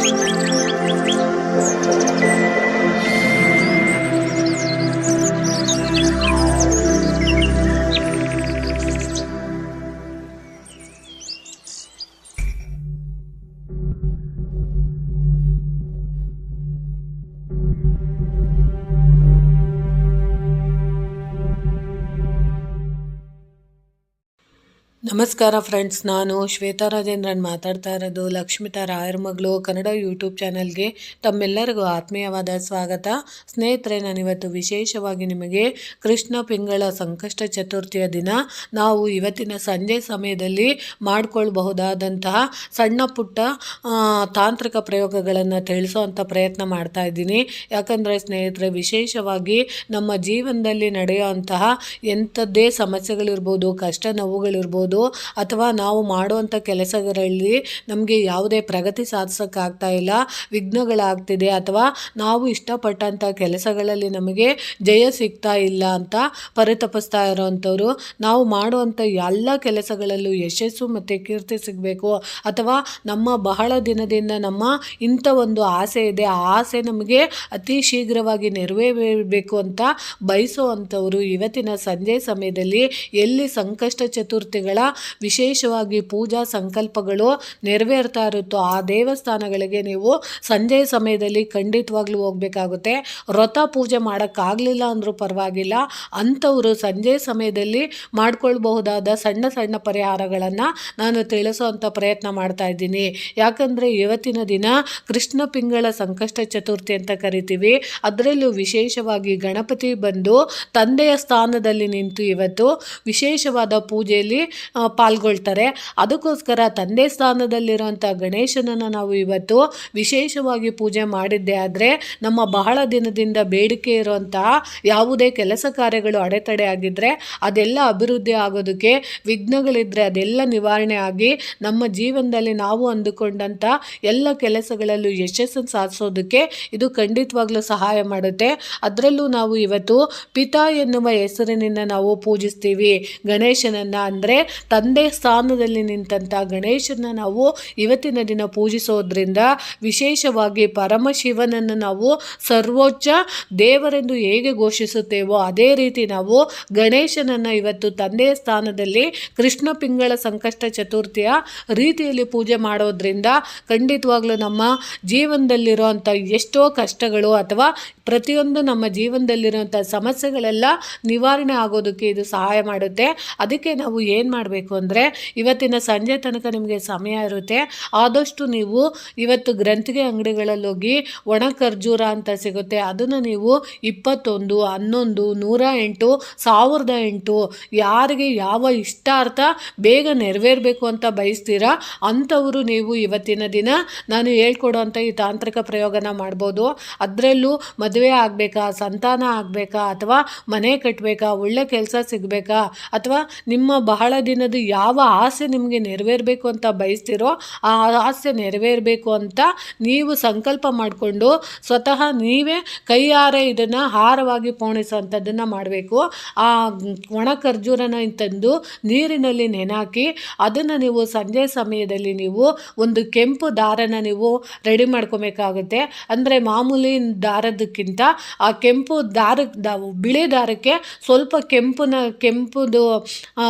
Música ನಮಸ್ಕಾರ ಫ್ರೆಂಡ್ಸ್, ನಾನು ಶ್ವೇತಾ ರಾಜೇಂದ್ರನ್ ಮಾತಾಡ್ತಾ ಇರೋದು ಲಕ್ಷ್ಮಿತಾ ರಾಯರ್ ಮಗಳು ಕನ್ನಡ ಯೂಟ್ಯೂಬ್ ಚಾನಲ್ಗೆ. ತಮ್ಮೆಲ್ಲರಿಗೂ ಆತ್ಮೀಯವಾದ ಸ್ವಾಗತ. ಸ್ನೇಹಿತರೆ, ನಾನಿವತ್ತು ವಿಶೇಷವಾಗಿ ನಿಮಗೆ ಕೃಷ್ಣ ಪಿಂಗಳ ಸಂಕಷ್ಟ ಚತುರ್ಥಿಯ ದಿನ ನಾವು ಇವತ್ತಿನ ಸಂಜೆ ಸಮಯದಲ್ಲಿ ಮಾಡಿಕೊಳ್ಬಹುದಾದಂತಹ ಸಣ್ಣ ಪುಟ್ಟ ತಾಂತ್ರಿಕ ಪ್ರಯೋಗಗಳನ್ನು ತಿಳಿಸೋವಂಥ ಪ್ರಯತ್ನ ಮಾಡ್ತಾ ಇದ್ದೀನಿ. ಯಾಕಂದರೆ ಸ್ನೇಹಿತರೆ, ವಿಶೇಷವಾಗಿ ನಮ್ಮ ಜೀವನದಲ್ಲಿ ನಡೆಯುವಂತಹ ಎಂಥದ್ದೇ ಸಮಸ್ಯೆಗಳಿರ್ಬೋದು ಕಷ್ಟ ನೋವುಗಳಿರ್ಬೋದು ಅಥವಾ ನಾವು ಮಾಡುವಂಥ ಕೆಲಸಗಳಲ್ಲಿ ನಮಗೆ ಯಾವುದೇ ಪ್ರಗತಿ ಸಾಧಿಸೋಕ್ಕಾಗ್ತಾ ಇಲ್ಲ, ವಿಘ್ನಗಳಾಗ್ತಿದೆ ಅಥವಾ ನಾವು ಇಷ್ಟಪಟ್ಟಂಥ ಕೆಲಸಗಳಲ್ಲಿ ನಮಗೆ ಜಯ ಸಿಗ್ತಾ ಇಲ್ಲ ಅಂತ ಪರಿತಪಿಸ್ತಾ ಇರೋವಂಥವ್ರು ನಾವು ಮಾಡುವಂಥ ಎಲ್ಲ ಕೆಲಸಗಳಲ್ಲೂ ಯಶಸ್ಸು ಮತ್ತು ಕೀರ್ತಿ ಸಿಗಬೇಕು ಅಥವಾ ನಮ್ಮ ಬಹಳ ದಿನದಿಂದ ನಮ್ಮ ಇಂಥ ಒಂದು ಆಸೆ ಇದೆ, ಆ ಆಸೆ ನಮಗೆ ಅತಿ ಶೀಘ್ರವಾಗಿ ನೆರವೇರಬೇಕು ಅಂತ ಬಯಸುವಂಥವರು ಇವತ್ತಿನ ಸಂಜೆ ಸಮಯದಲ್ಲಿ ಎಲ್ಲಿ ಸಂಕಷ್ಟ ಚತುರ್ಥಿಗಳ ವಿಶೇಷವಾಗಿ ಪೂಜಾ ಸಂಕಲ್ಪಗಳು ನೆರವೇರ್ತಾ ಇರುತ್ತೋ ಆ ದೇವಸ್ಥಾನಗಳಿಗೆ ನೀವು ಸಂಜೆ ಸಮಯದಲ್ಲಿ ಖಂಡಿತವಾಗ್ಲೂ ಹೋಗಬೇಕಾಗುತ್ತೆ. ವ್ರತ ಪೂಜೆ ಮಾಡೋಕ್ಕಾಗಲಿಲ್ಲ ಅಂದರೂ ಪರವಾಗಿಲ್ಲ. ಅಂಥವರು ಸಂಜೆ ಸಮಯದಲ್ಲಿ ಮಾಡ್ಕೊಳ್ಬಹುದಾದ ಸಣ್ಣ ಸಣ್ಣ ಪರಿಹಾರಗಳನ್ನು ನಾನು ತಿಳಿಸೋವಂಥ ಪ್ರಯತ್ನ ಮಾಡ್ತಾ ಇದ್ದೀನಿ. ಯಾಕಂದರೆ ಇವತ್ತಿನ ದಿನ ಕೃಷ್ಣ ಪಿಂಗಳ ಸಂಕಷ್ಟ ಚತುರ್ಥಿ ಅಂತ ಕರಿತೀವಿ. ಅದರಲ್ಲೂ ವಿಶೇಷವಾಗಿ ಗಣಪತಿ ಬಂದು ತಂದೆಯ ಸ್ಥಾನದಲ್ಲಿ ನಿಂತು ಇವತ್ತು ವಿಶೇಷವಾದ ಪೂಜೆಯಲ್ಲಿ ಪಾಲ್ಗೊಳ್ತಾರೆ. ಅದಕ್ಕೋಸ್ಕರ ತಂದೆ ಸ್ಥಾನದಲ್ಲಿರುವಂಥ ಗಣೇಶನನ್ನು ನಾವು ಇವತ್ತು ವಿಶೇಷವಾಗಿ ಪೂಜೆ ಮಾಡಿದ್ದೆ ಆದರೆ ನಮ್ಮ ಬಹಳ ದಿನದಿಂದ ಬೇಡಿಕೆ ಇರುವಂತಹ ಯಾವುದೇ ಕೆಲಸ ಕಾರ್ಯಗಳು ಅಡೆತಡೆ ಆಗಿದ್ದರೆ ಅದೆಲ್ಲ ಅಭಿವೃದ್ಧಿ ಆಗೋದಕ್ಕೆ ವಿಘ್ನಗಳಿದ್ದರೆ ಅದೆಲ್ಲ ನಿವಾರಣೆ ಆಗಿ ನಮ್ಮ ಜೀವನದಲ್ಲಿ ನಾವು ಅಂದುಕೊಂಡಂಥ ಎಲ್ಲ ಕೆಲಸಗಳಲ್ಲೂ ಯಶಸ್ಸನ್ನು ಸಾಧಿಸೋದಕ್ಕೆ ಇದು ಖಂಡಿತವಾಗ್ಲೂ ಸಹಾಯ ಮಾಡುತ್ತೆ. ಅದರಲ್ಲೂ ನಾವು ಇವತ್ತು ಪಿತಾ ಎನ್ನುವ ಹೆಸರಿನಿಂದ ನಾವು ಪೂಜಿಸ್ತೀವಿ. ಗಣೇಶನನ್ನು ಅಂದರೆ ತಂದೆ ಸ್ಥಾನದಲ್ಲಿ ನಿಂತಂಥ ಗಣೇಶನ ನಾವು ಇವತ್ತಿನ ದಿನ ಪೂಜಿಸೋದ್ರಿಂದ ವಿಶೇಷವಾಗಿ ಪರಮಶಿವನನ್ನು ನಾವು ಸರ್ವೋಚ್ಚ ದೇವರೆಂದು ಹೇಗೆ ಘೋಷಿಸುತ್ತೇವೋ ಅದೇ ರೀತಿ ನಾವು ಗಣೇಶನನ್ನು ಇವತ್ತು ತಂದೆಯ ಸ್ಥಾನದಲ್ಲಿ ಕೃಷ್ಣ ಪಿಂಗಳ ಸಂಕಷ್ಟ ಚತುರ್ಥಿಯ ರೀತಿಯಲ್ಲಿ ಪೂಜೆ ಮಾಡೋದ್ರಿಂದ ಖಂಡಿತವಾಗ್ಲೂ ನಮ್ಮ ಜೀವನದಲ್ಲಿರುವಂಥ ಎಷ್ಟೋ ಕಷ್ಟಗಳು ಅಥವಾ ಪ್ರತಿಯೊಂದು ನಮ್ಮ ಜೀವನದಲ್ಲಿರುವಂಥ ಸಮಸ್ಯೆಗಳೆಲ್ಲ ನಿವಾರಣೆ ಆಗೋದಕ್ಕೆ ಇದು ಸಹಾಯ ಮಾಡುತ್ತೆ. ಅದಕ್ಕೆ ನಾವು ಏನು ಮಾಡಬೇಕು? ಅಂದರೆ ಇವತ್ತಿನ ಸಂಜೆ ತನಕ ನಿಮಗೆ ಸಮಯ ಇರುತ್ತೆ. ಆದಷ್ಟು ನೀವು ಇವತ್ತು ಗ್ರಂಥಿಗೆ ಅಂಗಡಿಗಳಲ್ಲಿ ಹೋಗಿ ಒಣ ಖರ್ಜೂರ ಅಂತ ಸಿಗುತ್ತೆ. ಅದನ್ನು ನೀವು ಇಪ್ಪತ್ತೊಂದು, ಹನ್ನೊಂದು, ನೂರ ಎಂಟು, ಸಾವಿರದ ಎಂಟು ಯಾರಿಗೆ ಯಾವ ಇಷ್ಟಾರ್ಥ ಬೇಗ ನೆರವೇರಬೇಕು ಅಂತ ಬಯಸ್ತೀರಾ ಅಂಥವರು ನೀವು ಇವತ್ತಿನ ದಿನ ನಾನು ಹೇಳ್ಕೊಡೋಂಥ ಈ ತಾಂತ್ರಿಕ ಪ್ರಯೋಗನ ಮಾಡ್ಬೋದು. ಅದರಲ್ಲೂ ಮದುವೆ ಆಗಬೇಕಾ, ಸಂತಾನ ಆಗಬೇಕಾ, ಅಥವಾ ಮನೆ ಕಟ್ಟಬೇಕಾ ಒಳ್ಳೆ ಕೆಲಸ ಸಿಗಬೇಕಾ, ಅಥವಾ ನಿಮ್ಮ ಬಹಳ ದಿನದ ಯಾವ ಆಸೆ ನಿಮಗೆ ನೆರವೇರಬೇಕು ಅಂತ ಬಯಸ್ತಿರೋ ಆ ಆಸೆ ನೆರವೇರಬೇಕು ಅಂತ ನೀವು ಸಂಕಲ್ಪ ಮಾಡಿಕೊಂಡು ಸ್ವತಃ ನೀವೇ ಕೈಯಾರೆ ಇದನ್ನು ಹಾರವಾಗಿ ಪೋಣಿಸುವಂಥದ್ದನ್ನು ಮಾಡಬೇಕು. ಆ ಒಣ ಖರ್ಜೂರನ ತಂದು ನೀರಿನಲ್ಲಿ ನೆನಾಕಿ ಅದನ್ನು ನೀವು ಸಂಜೆ ಸಮಯದಲ್ಲಿ ನೀವು ಒಂದು ಕೆಂಪು ದಾರನ ನೀವು ರೆಡಿ ಮಾಡ್ಕೊಬೇಕಾಗುತ್ತೆ. ಅಂದರೆ ಮಾಮೂಲಿ ದಾರದಕ್ಕಿಂತ ಆ ಕೆಂಪು ದಾರ ಬಿಳಿ ದಾರಕ್ಕೆ ಸ್ವಲ್ಪ ಕೆಂಪುನ ಕೆಂಪುದು ಆ,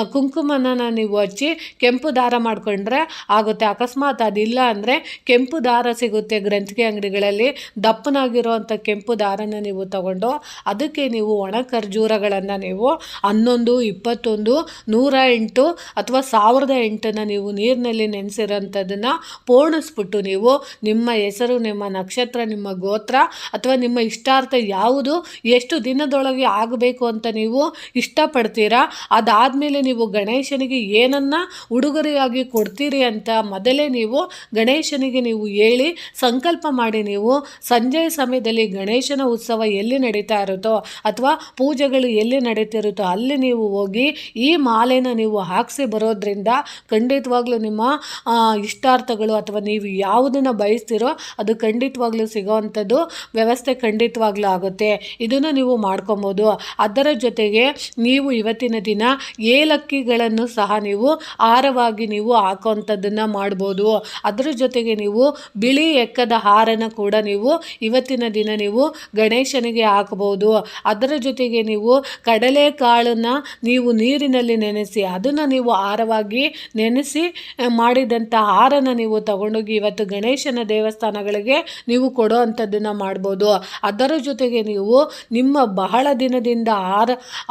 ಕುಂಕುಮನ ನೀವು ಹಚ್ಚಿ ಕೆಂಪು ದಾರ ಮಾಡಿಕೊಂಡ್ರೆ ಆಗುತ್ತೆ. ಅಕಸ್ಮಾತ್ ಅದಿಲ್ಲ ಅಂದರೆ ಕೆಂಪು ದಾರ ಸಿಗುತ್ತೆ ಗ್ರಂಥಿಗೆ ಅಂಗಡಿಗಳಲ್ಲಿ. ದಪ್ಪನಾಗಿರುವಂಥ ಕೆಂಪು ದಾರನ ನೀವು ತಗೊಂಡು ಅದಕ್ಕೆ ನೀವು ಒಣ ಖರ್ಜೂರಗಳನ್ನು ನೀವು ಹನ್ನೊಂದು, ಇಪ್ಪತ್ತೊಂದು, ನೂರ ಎಂಟು ಅಥವಾ ಸಾವಿರದ ಎಂಟನ್ನು ನೀವು ನೀರಿನಲ್ಲಿ ನೆನೆಸಿರೋಂಥದ್ದನ್ನು ಪೋಣಿಸ್ಬಿಟ್ಟು ನೀವು ನಿಮ್ಮ ಹೆಸರು, ನಿಮ್ಮ ನಕ್ಷತ್ರ, ನಿಮ್ಮ ಗೋತ್ರ ಅಥವಾ ನಿಮ್ಮ ಇಷ್ಟಾರ್ಥ ಯಾವುದು ಎಷ್ಟು ದಿನದೊಳಗೆ ಆಗಬೇಕು ಅಂತ ನೀವು ಇಷ್ಟಪಡ್ತೀರಾ? ಅದಾದಮೇಲೆ ನೀವು ಗಣೇಶನಿಗೆ ಏನನ್ನ ಉಡುಗೊರೆಯಾಗಿ ಕೊಡ್ತೀರಿ ಅಂತ ಮೊದಲೇ ನೀವು ಗಣೇಶನಿಗೆ ನೀವು ಹೇಳಿ, ಸಂಕಲ್ಪ ಮಾಡಿ ನೀವು ಸಂಜೆಯ ಸಮಯದಲ್ಲಿ ಗಣೇಶನ ಉತ್ಸವ ಎಲ್ಲಿ ನಡೀತಾ ಇರುತ್ತೋ ಅಥವಾ ಪೂಜೆಗಳು ಎಲ್ಲಿ ನಡೀತಿರುತ್ತೋ ಅಲ್ಲಿ ನೀವು ಹೋಗಿ ಈ ಮಾಲೆನ ನೀವು ಹಾಕಿಸಿ ಬರೋದ್ರಿಂದ ಖಂಡಿತವಾಗ್ಲೂ ನಿಮ್ಮ ಇಷ್ಟಾರ್ಥಗಳು ಅಥವಾ ನೀವು ಯಾವುದನ್ನು ಬಯಸ್ತಿರೋ ಅದು ಖಂಡಿತವಾಗ್ಲೂ ಸಿಗೋವಂಥದ್ದು ವ್ಯವಸ್ಥೆ ಖಂಡಿತವಾಗ್ಲೂ ಆಗುತ್ತೆ. ಇದನ್ನು ನೀವು ಮಾಡ್ಕೊಬೋದು. ಅದರ ಜೊತೆಗೆ ನೀವು ಇವತ್ತಿನ ದಿನ ಏಲಕ್ಕಿಗಳನ್ನು ಸಹ ನೀವು ಹಾರವಾಗಿ ನೀವು ಹಾಕುವಂಥದ್ದನ್ನು ಮಾಡ್ಬೋದು. ಅದರ ಜೊತೆಗೆ ನೀವು ಬಿಳಿ ಎಕ್ಕದ ಹಾರನ ಕೂಡ ನೀವು ಇವತ್ತಿನ ದಿನ ನೀವು ಗಣೇಶನಿಗೆ ಹಾಕಬಹುದು ಅದರ ಜೊತೆಗೆ ನೀವು ಕಡಲೆಕಾಳನ್ನು ನೀವು ನೀರಿನಲ್ಲಿ ನೆನೆಸಿ ಅದನ್ನು ನೀವು ಆರವಾಗಿ ನೆನೆಸಿ ಮಾಡಿದಂಥ ಹಾರನ ನೀವು ತಗೊಂಡೋಗಿ ಇವತ್ತು ಗಣೇಶನ ದೇವಸ್ಥಾನಗಳಿಗೆ ನೀವು ಕೊಡೋ ಅಂಥದ್ದನ್ನು ಮಾಡ್ಬೋದು. ಅದರ ಜೊತೆಗೆ ನೀವು ನಿಮ್ಮ ಬಹಳ ದಿನದಿಂದ ಆರ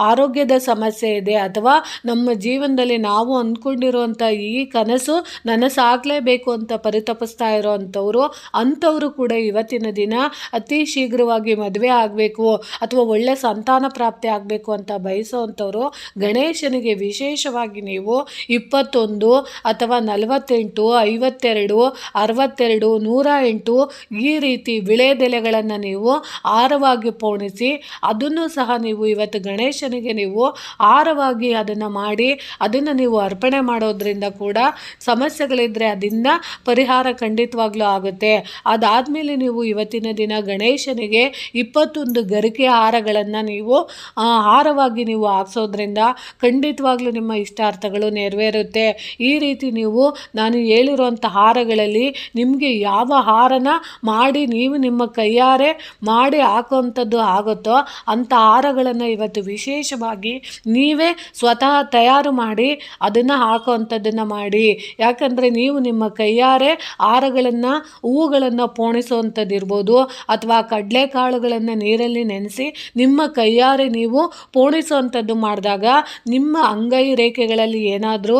ಆರೋಗ್ಯದ ಸಮಸ್ಯೆ ಇದೆ ಅಥವಾ ನಮ್ಮ ಜೀವನದಲ್ಲಿ ನಾವು ಅಂದ್ಕೊಂಡಿರುವಂಥ ಈ ಕನಸು ನನಸಾಗಲೇಬೇಕು ಅಂತ ಪರಿತಪಿಸ್ತಾ ಇರೋವಂಥವ್ರು ಅಂಥವರು ಕೂಡ ಇವತ್ತಿನ ದಿನ ಅತಿ ಶೀಘ್ರವಾಗಿ ಮದುವೆ ಆಗಬೇಕು ಅಥವಾ ಒಳ್ಳೆ ಸಂತಾನ ಪ್ರಾಪ್ತಿ ಆಗಬೇಕು ಅಂತ ಬಯಸೋವಂಥವ್ರು ಗಣೇಶನಿಗೆ ವಿಶೇಷವಾಗಿ ನೀವು ಇಪ್ಪತ್ತೊಂದು ಅಥವಾ ನಲವತ್ತೆಂಟು, ಐವತ್ತೆರಡು, ಅರವತ್ತೆರಡು, ನೂರ ಎಂಟು ಈ ರೀತಿ ವಿಳೆದೆಲೆಗಳನ್ನು ನೀವು ಆರವಾಗಿ ಪೋಣಿಸಿ ಅದನ್ನು ಸಹ ನೀವು ಇವತ್ತು ಗಣೇಶನಿಗೆ ನೀವು ಆರವಾಗಿ ಅದನ್ನು ಮಾಡಿ ಅದನ್ನು ನೀವು ಅರ್ಪಣೆ ಮಾಡೋದ್ರಿಂದ ಕೂಡ ಸಮಸ್ಯೆಗಳಿದ್ದರೆ ಅದರಿಂದ ಪರಿಹಾರ ಖಂಡಿತವಾಗ್ಲೂ ಆಗುತ್ತೆ. ಅದಾದಮೇಲೆ ನೀವು ಇವತ್ತಿನ ದಿನ ಗಣೇಶನಿಗೆ ಇಪ್ಪತ್ತೊಂದು ಗರಿಕೆ ಹಾರಗಳನ್ನು ನೀವು ಹಾರವಾಗಿ ನೀವು ಹಾಕ್ಸೋದ್ರಿಂದ ಖಂಡಿತವಾಗ್ಲೂ ನಿಮ್ಮ ಇಷ್ಟಾರ್ಥಗಳು ನೆರವೇರುತ್ತೆ. ಈ ರೀತಿ ನೀವು, ನಾನು ಹೇಳಿರುವಂಥ ಹಾರಗಳಲ್ಲಿ ನಿಮಗೆ ಯಾವ ಹಾರನ ಮಾಡಿ ನೀವು ನಿಮ್ಮ ಕೈಯಾರೆ ಮಾಡಿ ಹಾಕುವಂಥದ್ದು ಆಗುತ್ತೋ ಅಂಥ ಹಾರಗಳನ್ನು ಇವತ್ತು ವಿಶೇಷವಾಗಿ ನೀವೇ ಸ್ವತಃ ತಯಾರು ಮಾಡಿ ಅದನ್ನು ಹಾಕುವಂಥದ್ದನ್ನು ಮಾಡಿ. ಯಾಕಂದರೆ ನೀವು ನಿಮ್ಮ ಕೈಯಾರೆ ಆರಗಳನ್ನು, ಹೂವುಗಳನ್ನು ಪೋಣಿಸುವಂಥದ್ದು ಇರ್ಬೋದು ಅಥವಾ ಕಡಲೆಕಾಳುಗಳನ್ನು ನೀರಲ್ಲಿ ನೆನೆಸಿ ನಿಮ್ಮ ಕೈಯಾರೆ ನೀವು ಪೋಣಿಸುವಂಥದ್ದು ಮಾಡಿದಾಗ ನಿಮ್ಮ ಅಂಗೈ ರೇಖೆಗಳಲ್ಲಿ ಏನಾದರೂ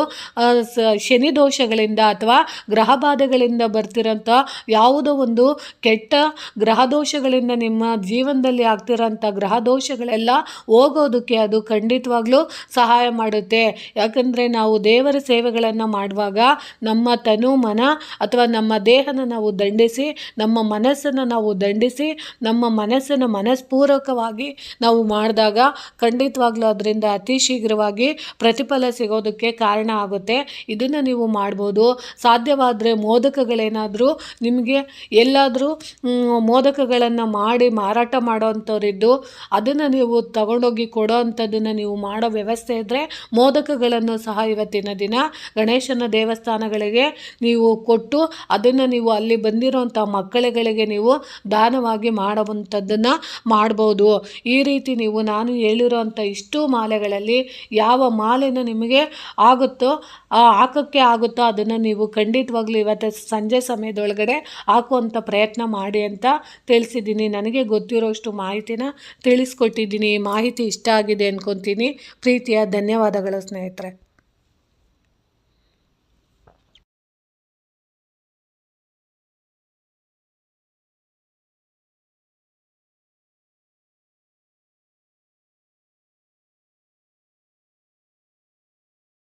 ಶನಿ ದೋಷಗಳಿಂದ ಅಥವಾ ಗ್ರಹ ಬಾಧೆಗಳಿಂದ ಬರ್ತಿರೋಂಥ ಯಾವುದೋ ಒಂದು ಕೆಟ್ಟ ಗ್ರಹ ದೋಷಗಳಿಂದ ನಿಮ್ಮ ಜೀವನದಲ್ಲಿ ಆಗ್ತಿರೋಂಥ ಗ್ರಹ ದೋಷಗಳೆಲ್ಲ ಹೋಗೋದಕ್ಕೆ ಅದು ಖಂಡಿತವಾಗ್ಲೂ ಸಹಾಯ ಮಾಡುತ್ತೆ. ಯಾಕಂದರೆ ನಾವು ದೇವರ ಸೇವೆಗಳನ್ನು ಮಾಡುವಾಗ ನಮ್ಮ ತನು ಮನ ಅಥವಾ ನಮ್ಮ ದೇಹನ ನಾವು ದಂಡಿಸಿ, ನಮ್ಮ ಮನಸ್ಸನ್ನು ನಾವು ದಂಡಿಸಿ, ನಮ್ಮ ಮನಸ್ಸನ್ನು ಮನಸ್ಪೂರ್ವಕವಾಗಿ ನಾವು ಮಾಡಿದಾಗ ಖಂಡಿತವಾಗ್ಲೂ ಅದರಿಂದ ಅತಿ ಶೀಘ್ರವಾಗಿ ಪ್ರತಿಫಲ ಸಿಗೋದಕ್ಕೆ ಕಾರಣ ಆಗುತ್ತೆ. ಇದನ್ನು ನೀವು ಮಾಡ್ಬೋದು. ಸಾಧ್ಯವಾದರೆ ಮೋದಕಗಳೇನಾದರೂ ನಿಮಗೆ ಎಲ್ಲಾದರೂ ಮೋದಕಗಳನ್ನು ಮಾಡಿ ಮಾರಾಟ ಮಾಡೋವಂಥವ್ರಿದ್ದು, ಅದನ್ನು ನೀವು ತಗೊಂಡೋಗಿ ಕೊಡೋ ಅಂಥದ್ದನ್ನು ನೀವು ಮಾಡೋ ವ್ಯವಸ್ಥೆ ಇದ್ದರೆ ಮೋದಕಗಳನ್ನು ಸಹ ಇವತ್ತಿನ ದಿನ ಗಣೇಶನ ದೇವಸ್ಥಾನಗಳಿಗೆ ನೀವು ಕೊಟ್ಟು ಅದನ್ನು ನೀವು ಅಲ್ಲಿ ಬಂದಿರೋಂಥ ಮಕ್ಕಳುಗಳಿಗೆ ನೀವು ದಾನವಾಗಿ ಮಾಡುವಂಥದ್ದನ್ನು ಮಾಡ್ಬೋದು. ಈ ರೀತಿ ನೀವು ನಾನು ಹೇಳಿರೋಂಥ ಇಷ್ಟು ಮಾಲೆಗಳಲ್ಲಿ ಯಾವ ಮಾಲೆನ ನಿಮಗೆ ಆಗುತ್ತೋ ಹಾಕೋಕ್ಕೆ ಆಗುತ್ತೋ ಅದನ್ನು ನೀವು ಖಂಡಿತವಾಗ್ಲೂ ಇವತ್ತು ಸಂಜೆ ಸಮಯದೊಳಗಡೆ ಹಾಕುವಂಥ ಪ್ರಯತ್ನ ಮಾಡಿ ಅಂತ ತಿಳಿಸಿದ್ದೀನಿ. ನನಗೆ ಗೊತ್ತಿರೋಷ್ಟು ಮಾಹಿತಿನ ತಿಳಿಸ್ಕೊಟ್ಟಿದ್ದೀನಿ. ಮಾಹಿತಿ ಇಷ್ಟ ಆಗಿದೆ ಅಂದ್ಕೊತೀನಿ ಪ್ರೀತಿಯ ಧನ್ಯವಾದಗಳು ಸ್ನೇಹಿತರೆ.